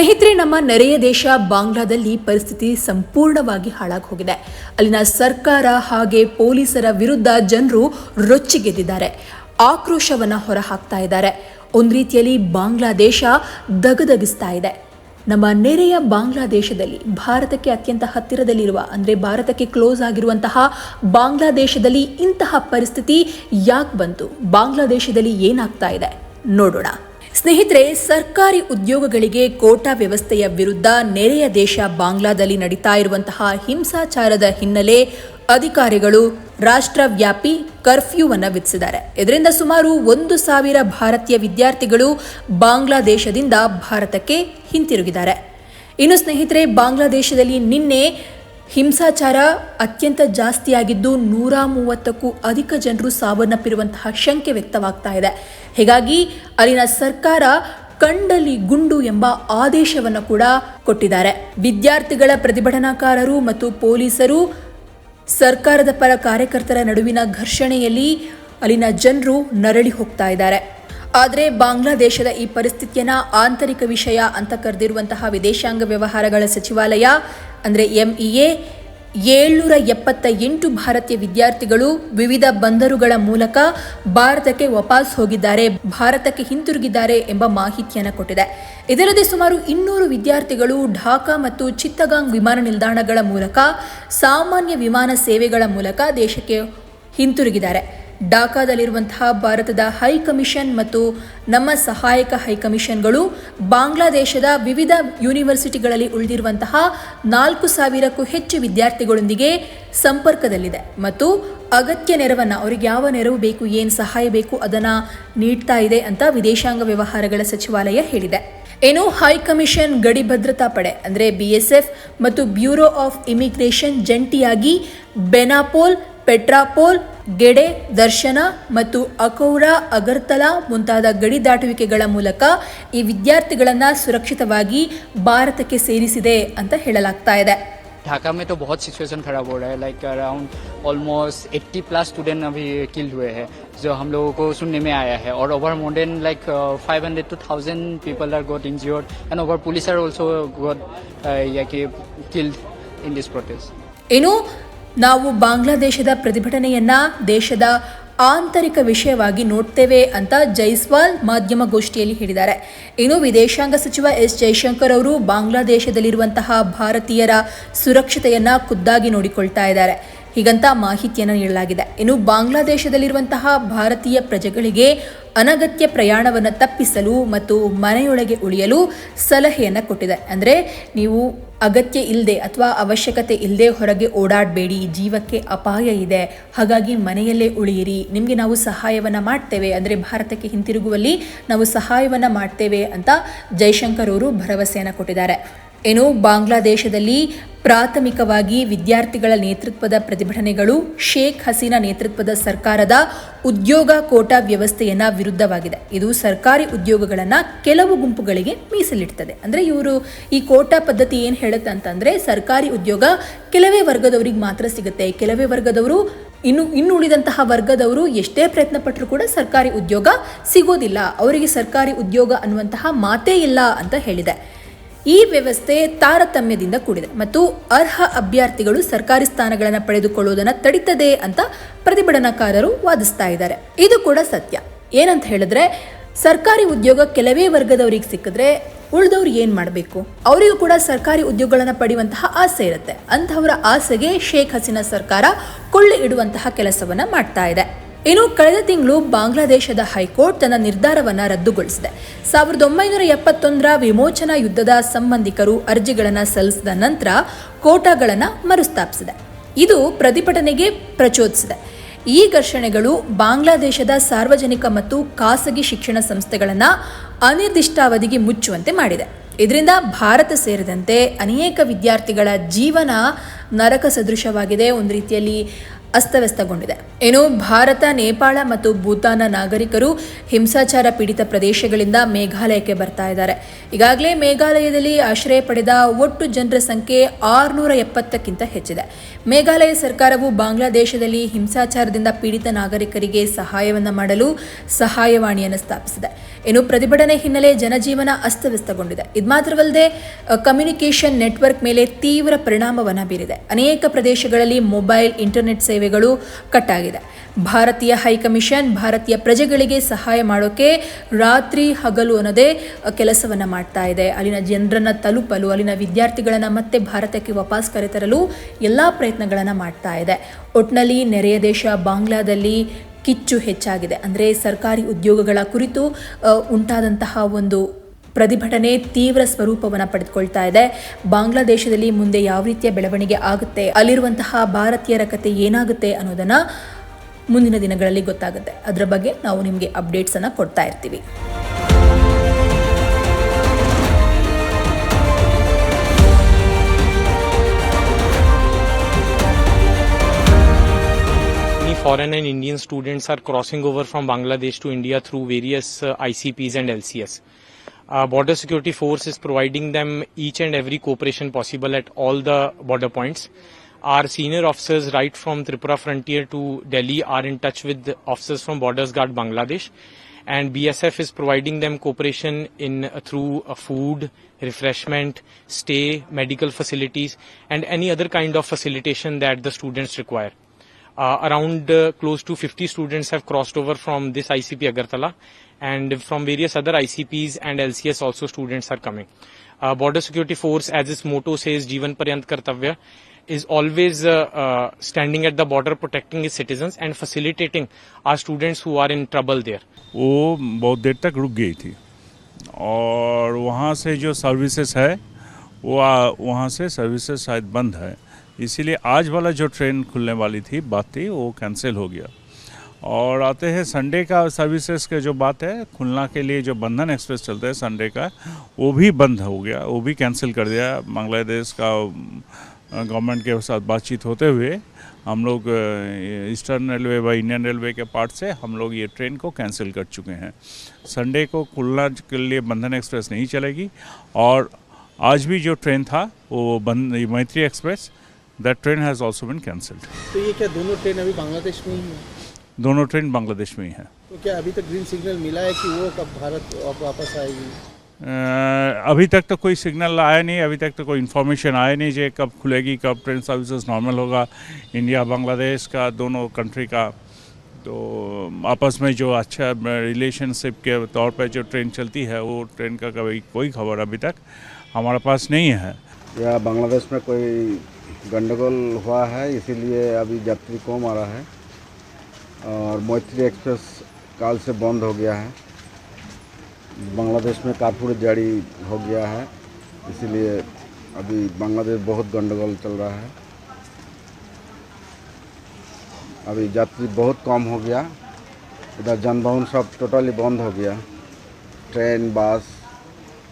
ಸ್ನೇಹಿತರೆ, ನಮ್ಮ ನೆರೆಯ ದೇಶ ಬಾಂಗ್ಲಾದಲ್ಲಿ ಪರಿಸ್ಥಿತಿ ಸಂಪೂರ್ಣವಾಗಿ ಹಾಳಾಗಿ ಹೋಗಿದೆ ಅಲ್ಲಿನ ಸರ್ಕಾರ ಹಾಗೆ ಪೊಲೀಸರ ವಿರುದ್ಧ ಜನರು ರೊಚ್ಚಿಗೆದ್ದಿದ್ದಾರೆ. ಆಕ್ರೋಶವನ್ನು ಹೊರಹಾಕ್ತಾ ಇದ್ದಾರೆ. ಒಂದು ರೀತಿಯಲ್ಲಿ ಬಾಂಗ್ಲಾದೇಶ ದಗದಗಿಸ್ತಾ ಇದೆ. ನಮ್ಮ ನೆರೆಯ ಬಾಂಗ್ಲಾದೇಶದಲ್ಲಿ, ಭಾರತಕ್ಕೆ ಅತ್ಯಂತ ಹತ್ತಿರದಲ್ಲಿರುವ, ಅಂದರೆ ಭಾರತಕ್ಕೆ ಕ್ಲೋಸ್ ಆಗಿರುವಂತಹ ಬಾಂಗ್ಲಾದೇಶದಲ್ಲಿ ಇಂತಹ ಪರಿಸ್ಥಿತಿ ಯಾಕೆ ಬಂತು? ಬಾಂಗ್ಲಾದೇಶದಲ್ಲಿ ಏನಾಗ್ತಾ ಇದೆ? ನೋಡೋಣ. ಸ್ನೇಹಿತರೆ, ಸರ್ಕಾರಿ ಉದ್ಯೋಗಗಳಿಗೆ ಕೋಟಾ ವ್ಯವಸ್ಥೆಯ ವಿರುದ್ಧ ನೆರೆಯ ದೇಶ ಬಾಂಗ್ಲಾದಲ್ಲಿ ನಡೀತಾ ಇರುವಂತಹ ಹಿಂಸಾಚಾರದ ಹಿನ್ನೆಲೆ ಅಧಿಕಾರಿಗಳು ರಾಷ್ಟ್ರವ್ಯಾಪಿ ಕರ್ಫ್ಯೂವನ್ನು ವಿಧಿಸಿದ್ದಾರೆ. ಇದರಿಂದ ಸುಮಾರು ಒಂದು ಸಾವಿರ ಭಾರತೀಯ ವಿದ್ಯಾರ್ಥಿಗಳು ಬಾಂಗ್ಲಾದೇಶದಿಂದ ಭಾರತಕ್ಕೆ ಹಿಂತಿರುಗಿದ್ದಾರೆ. ಇನ್ನು ಸ್ನೇಹಿತರೆ, ಬಾಂಗ್ಲಾದೇಶದಲ್ಲಿ ನಿನ್ನೆ ಹಿಂಸಾಚಾರ ಅತ್ಯಂತ ಜಾಸ್ತಿಯಾಗಿದ್ದು ನೂರ ಮೂವತ್ತಕ್ಕೂ ಅಧಿಕ ಜನರು ಸಾವನ್ನಪ್ಪಿರುವಂತಹ ಶಂಕೆ ವ್ಯಕ್ತವಾಗ್ತಾ ಇದೆ. ಹೀಗಾಗಿ ಅಲ್ಲಿನ ಸರ್ಕಾರ ಕಂಡಲಿ ಗುಂಡು ಎಂಬ ಆದೇಶವನ್ನು ಕೂಡ ಕೊಟ್ಟಿದ್ದಾರೆ. ವಿದ್ಯಾರ್ಥಿಗಳ ಪ್ರತಿಭಟನಾಕಾರರು ಮತ್ತು ಪೊಲೀಸರು ಸರ್ಕಾರದ ಪರ ಕಾರ್ಯಕರ್ತರ ನಡುವಿನ ಘರ್ಷಣೆಯಲ್ಲಿ ಅಲ್ಲಿನ ಜನರು ನರಳಿ ಹೋಗ್ತಾ ಇದ್ದಾರೆ. ಆದರೆ ಬಾಂಗ್ಲಾದೇಶದ ಈ ಪರಿಸ್ಥಿತಿಯನ್ನ ಆಂತರಿಕ ವಿಷಯ ಅಂತ ಕರೆದಿರುವಂತಹ ವಿದೇಶಾಂಗ ವ್ಯವಹಾರಗಳ ಸಚಿವಾಲಯ ಅಂದರೆ ಎಂ ಇ ಎ ಏಳ್ನೂರ ಎಪ್ಪತ್ತ ಎಂಟು ಭಾರತೀಯ ವಿದ್ಯಾರ್ಥಿಗಳು ವಿವಿಧ ಬಂದರುಗಳ ಮೂಲಕ ಭಾರತಕ್ಕೆ ವಾಪಸ್ ಹೋಗಿದ್ದಾರೆ, ಭಾರತಕ್ಕೆ ಹಿಂತಿರುಗಿದ್ದಾರೆ ಎಂಬ ಮಾಹಿತಿಯನ್ನು ಕೊಟ್ಟಿದೆ. ಇದಲ್ಲದೆ ಸುಮಾರು ಇನ್ನೂರು ವಿದ್ಯಾರ್ಥಿಗಳು ಢಾಕಾ ಮತ್ತು ಚಿತ್ತಗಾಂಗ್ ವಿಮಾನ ನಿಲ್ದಾಣಗಳ ಮೂಲಕ, ಸಾಮಾನ್ಯ ವಿಮಾನ ಸೇವೆಗಳ ಮೂಲಕ ದೇಶಕ್ಕೆ ಹಿಂತಿರುಗಿದ್ದಾರೆ. ಢಾಕಾದಲ್ಲಿರುವಂತಹ ಭಾರತದ ಹೈ ಕಮಿಷನ್ ಮತ್ತು ನಮ್ಮ ಸಹಾಯಕ ಹೈ ಕಮಿಷನ್ಗಳು ಬಾಂಗ್ಲಾದೇಶದ ವಿವಿಧ ಯೂನಿವರ್ಸಿಟಿಗಳಲ್ಲಿ ಉಳಿದಿರುವಂತಹ ನಾಲ್ಕು ಸಾವಿರಕ್ಕೂ ಹೆಚ್ಚು ವಿದ್ಯಾರ್ಥಿಗಳೊಂದಿಗೆ ಸಂಪರ್ಕದಲ್ಲಿದೆ. ಮತ್ತು ಅಗತ್ಯ ನೆರವನ್ನು ಅವರಿಗೆ ಯಾವ ನೆರವು ಬೇಕು, ಏನು ಸಹಾಯ ಬೇಕು ಅದನ್ನು ನೀಡ್ತಾ ಇದೆ ಅಂತ ವಿದೇಶಾಂಗ ವ್ಯವಹಾರಗಳ ಸಚಿವಾಲಯ ಹೇಳಿದೆ. ಏನು ಹೈ ಕಮಿಷನ್ ಗಡಿ ಭದ್ರತಾ ಪಡೆ ಅಂದರೆ ಬಿ ಮತ್ತು ಬ್ಯೂರೋ ಆಫ್ ಇಮಿಗ್ರೇಷನ್ ಜಂಟಿಯಾಗಿ ಬೆನಾಪೋಲ್, ಪೆಟ್ರಾಪೋಲ್ ಗೆಡೆ ದರ್ಶನ ಮತ್ತು ಅಕೌರಾ ಅಗರ್ತಲಾ ಮುಂತಾದ ಗಡಿ ದಾಟುವಿಕೆಗಳ ಮೂಲಕ ಈ ವಿದ್ಯಾರ್ಥಿಗಳನ್ನ ಸುರಕ್ಷಿತವಾಗಿ ಭಾರತಕ್ಕೆ ಸೇರಿಸಿದೆ ಅಂತ ಹೇಳಲಾಗ್ತಾ ಇದೆ ढाका में तो बहुत सिचुएशन खराब हो रहा है like around almost 80 plus student अभी किल्ड हुए हैं जो हम लोगों को सुनने में आया है और over more than like 500 two 1000 people are got injured and over police are also got या कि किल्ड इन दिस प्रोटेस्ट ಇನ್ನು ನಾವು ಬಾಂಗ್ಲಾದೇಶದ ಪ್ರತಿಭಟನೆಯನ್ನ ದೇಶದ ಆಂತರಿಕ ವಿಷಯವಾಗಿ ನೋಡ್ತೇವೆ ಅಂತ ಜೈಸ್ವಾಲ್ ಮಾಧ್ಯಮ ಗೋಷ್ಠಿಯಲ್ಲಿ ಹೇಳಿದ್ದಾರೆ. ಇನ್ನು ವಿದೇಶಾಂಗ ಸಚಿವ ಎಸ್ ಜೈಶಂಕರ್ ಅವರು ಬಾಂಗ್ಲಾದೇಶದಲ್ಲಿರುವಂತಹ ಭಾರತೀಯರ ಸುರಕ್ಷತೆಯನ್ನ ಖುದ್ದಾಗಿ ನೋಡಿಕೊಳ್ತಾ ಇದ್ದಾರೆ. ಹೀಗಂತ ಮಾಹಿತಿಯನ್ನು ನೀಡಲಾಗಿದೆ. ಇನ್ನು ಬಾಂಗ್ಲಾದೇಶದಲ್ಲಿರುವಂತಹ ಭಾರತೀಯ ಪ್ರಜೆಗಳಿಗೆ ಅನಗತ್ಯ ಪ್ರಯಾಣವನ್ನು ತಪ್ಪಿಸಲು ಮತ್ತು ಮನೆಯೊಳಗೆ ಉಳಿಯಲು ಸಲಹೆಯನ್ನು ಕೊಟ್ಟಿದೆ. ಅಂದರೆ ನೀವು ಅಗತ್ಯ ಇಲ್ಲದೆ ಅಥವಾ ಅವಶ್ಯಕತೆ ಇಲ್ಲದೆ ಹೊರಗೆ ಓಡಾಡಬೇಡಿ, ಜೀವಕ್ಕೆ ಅಪಾಯ ಇದೆ, ಹಾಗಾಗಿ ಮನೆಯಲ್ಲೇ ಉಳಿಯಿರಿ, ನಿಮಗೆ ನಾವು ಸಹಾಯವನ್ನು ಮಾಡ್ತೇವೆ, ಅಂದರೆ ಭಾರತಕ್ಕೆ ಹಿಂತಿರುಗುವಲ್ಲಿ ನಾವು ಸಹಾಯವನ್ನು ಮಾಡ್ತೇವೆ ಅಂತ ಜೈಶಂಕರ್ ಅವರು ಭರವಸೆಯನ್ನು ಕೊಟ್ಟಿದ್ದಾರೆ. ಏನು, ಬಾಂಗ್ಲಾದೇಶದಲ್ಲಿ ಪ್ರಾಥಮಿಕವಾಗಿ ವಿದ್ಯಾರ್ಥಿಗಳ ನೇತೃತ್ವದ ಪ್ರತಿಭಟನೆಗಳು, ಶೇಖ್ ಹಸೀನಾ ನೇತೃತ್ವದ ಸರ್ಕಾರದ ಉದ್ಯೋಗ ಕೋಟಾ ವ್ಯವಸ್ಥೆಯನ್ನ ವಿರುದ್ಧವಾಗಿದೆ. ಇದು ಸರ್ಕಾರಿ ಉದ್ಯೋಗಗಳನ್ನು ಕೆಲವು ಗುಂಪುಗಳಿಗೆ ಮೀಸಲಿಡ್ತದೆ. ಅಂದ್ರೆ ಇವರು ಈ ಕೋಟಾ ಪದ್ಧತಿ ಏನು ಹೇಳುತ್ತೆ ಅಂತಂದ್ರೆ, ಸರ್ಕಾರಿ ಉದ್ಯೋಗ ಕೆಲವೇ ವರ್ಗದವರಿಗೆ ಮಾತ್ರ ಸಿಗುತ್ತೆ. ಕೆಲವೇ ವರ್ಗದವರು ಇನ್ನು ಇನ್ನು ಉಳಿದಂತಹ ವರ್ಗದವರು ಎಷ್ಟೇ ಪ್ರಯತ್ನ ಪಟ್ಟರೂ ಕೂಡ ಸರ್ಕಾರಿ ಉದ್ಯೋಗ ಸಿಗೋದಿಲ್ಲ. ಅವರಿಗೆ ಸರ್ಕಾರಿ ಉದ್ಯೋಗ ಅನ್ನುವಂತಹ ಮಾತೇ ಇಲ್ಲ ಅಂತ ಹೇಳಿದೆ. ಈ ವ್ಯವಸ್ಥೆ ತಾರತಮ್ಯದಿಂದ ಕೂಡಿದೆ ಮತ್ತು ಅರ್ಹ ಅಭ್ಯರ್ಥಿಗಳು ಸರ್ಕಾರಿ ಸ್ಥಾನಗಳನ್ನು ಪಡೆದುಕೊಳ್ಳುವುದನ್ನು ತಡಿತದೆ ಅಂತ ಪ್ರತಿಭಟನಾಕಾರರು ವಾದಿಸ್ತಾ ಇದ್ದಾರೆ. ಇದು ಕೂಡ ಸತ್ಯ. ಏನಂತ ಹೇಳಿದ್ರೆ, ಸರ್ಕಾರಿ ಉದ್ಯೋಗ ಕೆಲವೇ ವರ್ಗದವರಿಗೆ ಸಿಕ್ಕಿದ್ರೆ ಉಳಿದವ್ರು ಏನು ಮಾಡಬೇಕು? ಅವರಿಗೂ ಕೂಡ ಸರ್ಕಾರಿ ಉದ್ಯೋಗಗಳನ್ನು ಪಡೆಯುವಂತಹ ಆಸೆ ಇರುತ್ತೆ. ಅಂತಹವರ ಆಸೆಗೆ ಶೇಖ್ ಹಸೀನಾ ಸರ್ಕಾರ ಕೊಳ್ಳಿ ಇಡುವಂತಹ ಕೆಲಸವನ್ನ ಮಾಡ್ತಾ ಇದೆ. ಇನ್ನು ಕಳೆದ ತಿಂಗಳು ಬಾಂಗ್ಲಾದೇಶದ ಹೈಕೋರ್ಟ್ ತನ್ನ ನಿರ್ಧಾರವನ್ನು ರದ್ದುಗೊಳಿಸಿದೆ. ಸಾವಿರದ ಒಂಬೈನೂರ ಎಪ್ಪತ್ತೊಂದರ ವಿಮೋಚನಾ ಯುದ್ಧದ ಸಂಬಂಧಿಕರು ಅರ್ಜಿಗಳನ್ನು ಸಲ್ಲಿಸಿದ ನಂತರ ಕೋಟಾಗಳನ್ನು ಮರುಸ್ಥಾಪಿಸಿದೆ. ಇದು ಪ್ರತಿಭಟನೆಗೆ ಪ್ರಚೋದಿಸಿದೆ. ಈ ಘರ್ಷಣೆಗಳು ಬಾಂಗ್ಲಾದೇಶದ ಸಾರ್ವಜನಿಕ ಮತ್ತು ಖಾಸಗಿ ಶಿಕ್ಷಣ ಸಂಸ್ಥೆಗಳನ್ನು ಅನಿರ್ದಿಷ್ಟಾವಧಿಗೆ ಮುಚ್ಚುವಂತೆ ಮಾಡಿದೆ. ಇದರಿಂದ ಭಾರತ ಸೇರಿದಂತೆ ಅನೇಕ ವಿದ್ಯಾರ್ಥಿಗಳ ಜೀವನ ನರಕ ಸದೃಶವಾಗಿದೆ ಒಂದು ರೀತಿಯಲ್ಲಿ ಅಸ್ತವ್ಯಸ್ತಗೊಂಡಿದೆ. ಏನು ಭಾರತ, ನೇಪಾಳ ಮತ್ತು ಭೂತಾನ ನಾಗರಿಕರು ಹಿಂಸಾಚಾರ ಪೀಡಿತ ಪ್ರದೇಶಗಳಿಂದ ಮೇಘಾಲಯಕ್ಕೆ ಬರ್ತಾ ಇದ್ದಾರೆ. ಈಗಾಗಲೇ ಮೇಘಾಲಯದಲ್ಲಿ ಆಶ್ರಯ ಪಡೆದ ಒಟ್ಟು ಜನರ ಸಂಖ್ಯೆ ಆರುನೂರ ಎಪ್ಪತ್ತಕ್ಕಿಂತ ಹೆಚ್ಚಿದೆ. ಮೇಘಾಲಯ ಸರ್ಕಾರವು ಬಾಂಗ್ಲಾದೇಶದಲ್ಲಿ ಹಿಂಸಾಚಾರದಿಂದ ಪೀಡಿತ ನಾಗರಿಕರಿಗೆ ಸಹಾಯವನ್ನು ಮಾಡಲು ಸಹಾಯವಾಣಿಯನ್ನು ಸ್ಥಾಪಿಸಿದೆ. ಏನು ಪ್ರತಿಭಟನೆ ಹಿನ್ನೆಲೆ ಜನಜೀವನ ಅಸ್ತವ್ಯಸ್ತಗೊಂಡಿದೆ. ಇದು ಮಾತ್ರವಲ್ಲದೆ ಕಮ್ಯುನಿಕೇಷನ್ ನೆಟ್ವರ್ಕ್ ಮೇಲೆ ತೀವ್ರ ಪರಿಣಾಮವನ್ನು ಬೀರಿದೆ. ಅನೇಕ ಪ್ರದೇಶಗಳಲ್ಲಿ ಮೊಬೈಲ್ ಇಂಟರ್ನೆಟ್ ಸೇವೆಗಳು ಕಟ್ ಆಗಿದೆ ಭಾರತೀಯ ಹೈಕಮಿಷನ್ ಭಾರತೀಯ ಪ್ರಜೆಗಳಿಗೆ ಸಹಾಯ ಮಾಡೋಕೆ ರಾತ್ರಿ ಹಗಲು ಅನ್ನೋದೇ ಕೆಲಸವನ್ನು ಮಾಡ್ತಾ ಇದೆ. ಅಲ್ಲಿನ ಜನರನ್ನ ತಲುಪಲು, ಅಲ್ಲಿನ ವಿದ್ಯಾರ್ಥಿಗಳನ್ನ ಮತ್ತೆ ಭಾರತಕ್ಕೆ ವಾಪಸ್ ಕರೆತರಲು ಎಲ್ಲ ಪ್ರಯತ್ನಗಳನ್ನ ಮಾಡ್ತಾ ಇದೆ. ಒಟ್ನಲ್ಲಿ ನೆರೆಯ ದೇಶ ಬಾಂಗ್ಲಾದಲ್ಲಿ ಕಿಚ್ಚು ಹೆಚ್ಚಾಗಿದೆ. ಅಂದರೆ ಸರ್ಕಾರಿ ಉದ್ಯೋಗಗಳ ಕುರಿತು ಉಂಟಾದಂತಹ ಒಂದು ಪ್ರತಿಭಟನೆ ತೀವ್ರ ಸ್ವರೂಪವನ್ನು ಪಡೆದುಕೊಳ್ತಾ ಇದೆ. ಬಾಂಗ್ಲಾದೇಶದಲ್ಲಿ ಮುಂದೆ ಯಾವ ರೀತಿಯ ಬೆಳವಣಿಗೆ ಆಗುತ್ತೆ ಅಲ್ಲಿರುವಂತಹ ಭಾರತೀಯರ ಕತೆ ಏನಾಗುತ್ತೆ ಅನ್ನೋದನ್ನು ಮುಂದಿನ ದಿನಗಳಲ್ಲಿ ಗೊತ್ತಾಗುತ್ತೆ. ಅದರ ಬಗ್ಗೆ ನಾವು ನಿಮಗೆ ಅಪ್ಡೇಟ್ಸ್ ಅನ್ನ ಕೊಡ್ತಾ ಇರ್ತೀವಿ. Foreign and Indian students are crossing over from Bangladesh to India through various uh, ICPs and LCS. Border security force is providing them each and every cooperation possible at all the border points. Our senior officers right from Tripura frontier to Delhi are in touch with the officers from Borders Guard Bangladesh and BSF is providing them cooperation in uh, through uh, food, refreshment, stay, medical facilities and any other kind of facilitation that the students require. Uh, around uh, close to 50 students have crossed over from this ICP Agartala and from various other ICPs and LCS also students are coming. Uh, Border Security Force as its motto says Jeevan Paryant Kartavya is always uh, uh, standing at the border protecting its citizens and facilitating our students who are in trouble there. वो बहुत देर तक रुक गई थी और वहाँ से जो सर्विसेज़ है वो वहाँ से सर्विसेज़ शायद बंद है इसीलिए आज वाला जो ट्रेन खुलने वाली थी, बात थी वो कैंसिल हो गया। और आते हैं संडे का सर्विसेज़ के जो बात है, खुलना के लिए जो बंधन एक्सप्रेस चलता है संडे का, वो भी बंद हो गया, वो भी कैंसिल कर दिया। बांग्लादेश का गवर्नमेंट के साथ बातचीत होते हुए, हम लोग ईस्टर्न रेलवे व इंडियन रेलवे के पार्ट से हम लोग ये ट्रेन को कैंसिल कर चुके हैं। संडे को खुलना के लिए बंधन एक्सप्रेस नहीं चलेगी, और आज भी जो ट्रेन था, वो बंद Maitree express that train has also been cancelled तो ये क्या दोनों ट्रेन अभी बांग्लादेश में ही है? दोनों ट्रेन बांग्लादेश में ही हैं। तो क्या अभी तक ग्रीन सिग्नल मिला है कि वो कब भारत वापस आएगी? अभी तक तो कोई सिग्नल आया नहीं अभी तक तो कोई इन्फॉर्मेशन आया नहीं जे कब खुलेगी कब ट्रेन सर्विसेज़ नॉर्मल होगा। इंडिया बांग्लादेश का दोनों कंट्री का तो आपस में जो अच्छा रिलेशनशिप के तौर पर जो ट्रेन चलती है वो ट्रेन का कभी कोई खबर अभी तक हमारे पास नहीं है। या बांग्लादेश में कोई गंडगोल हुआ है, इसीलिए अभी यात्री कम आ रहा है। और मैत्री एक्सप्रेस काल से बंद हो गया है। बांग्लादेश में कारपुर जारी हो गया है, इसीलिए अभी बांग्लादेश बहुत गंडगोल चल रहा है। अभी यात्री बहुत कम हो गया, इधर जनभवन सब टोटली बंद हो गया। ट्रेन, बस